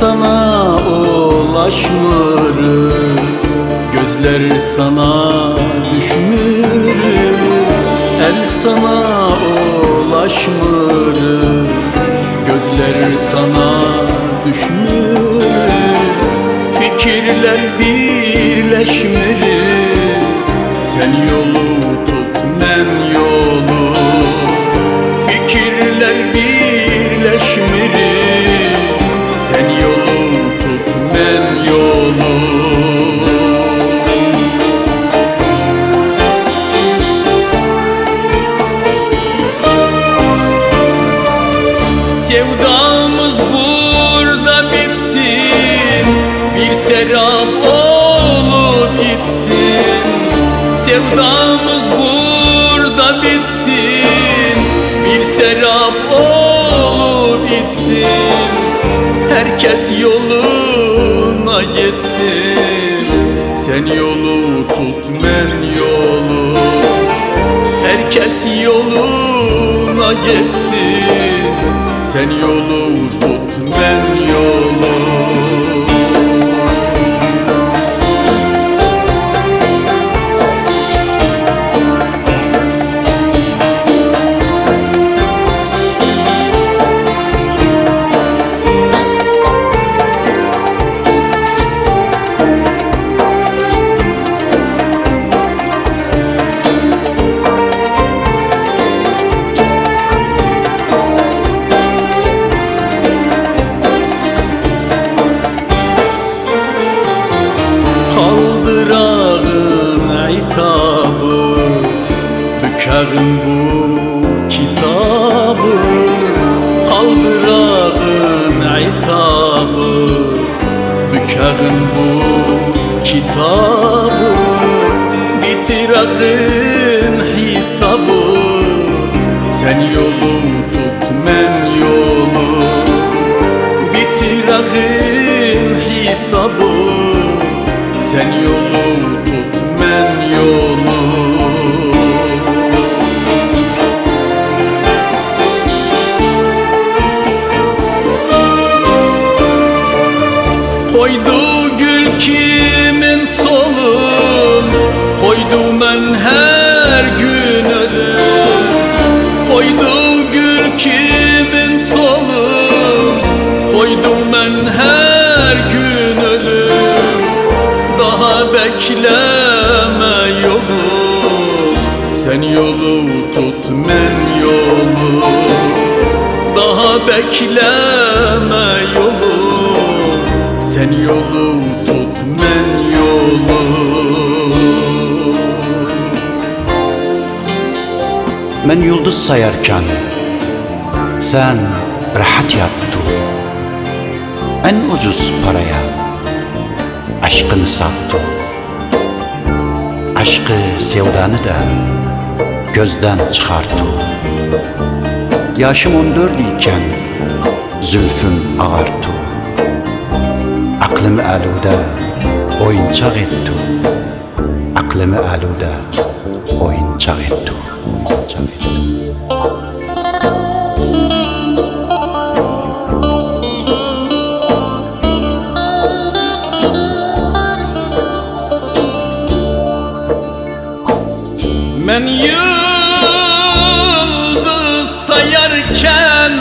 sana ulaşmır Gözler sana düşmür El sana ulaşmır Gözler sana düşmür Fikirler birleşmir Sen yolu tut Sevdamız burada bitsin. Bir serap olup gitsin. Sevdamız burada bitsin. Bir serap olup gitsin. Herkes yoluna gitsin. Sen yolu tut men yolu. Herkes yoluna geçsin Sen yolu Bükerim bu kitabı Bitirağın hesabı. Sen yolu tut men yolu Bitirağın hesabı. Sen yolu Koydu gül kimin solun? Koydu men her gün ölüm. Koydu gül kimin solun? Koydu men her gün ölüm. Daha bekleme yolu. Sen yolu tut men yolu. Daha bekleme yolu tut men yolu Men yıldız sayarken sen rahat yaptın. En ucuz paraya aşkını sattın. Aşkı sevdanı da gözden çıkarttın. Yaşım on dört iken zülfüm ağarttı. Aklımı aluda oyuncak etti. Aklımı aluda oyuncak etti. Oyuncak etti. Men yıldız sayarken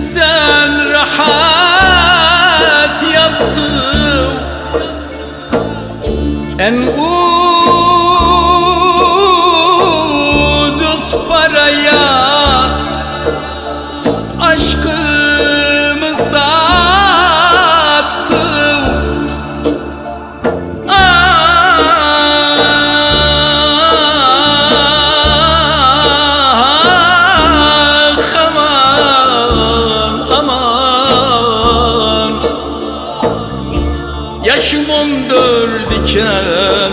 Sen En ucuz paraya on dört iken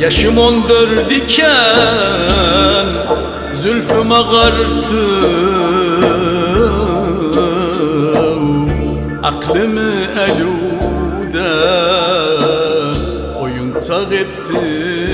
Yaşım on dört iken Zülfüm ağarttı Aklımı elude Oyuncak etti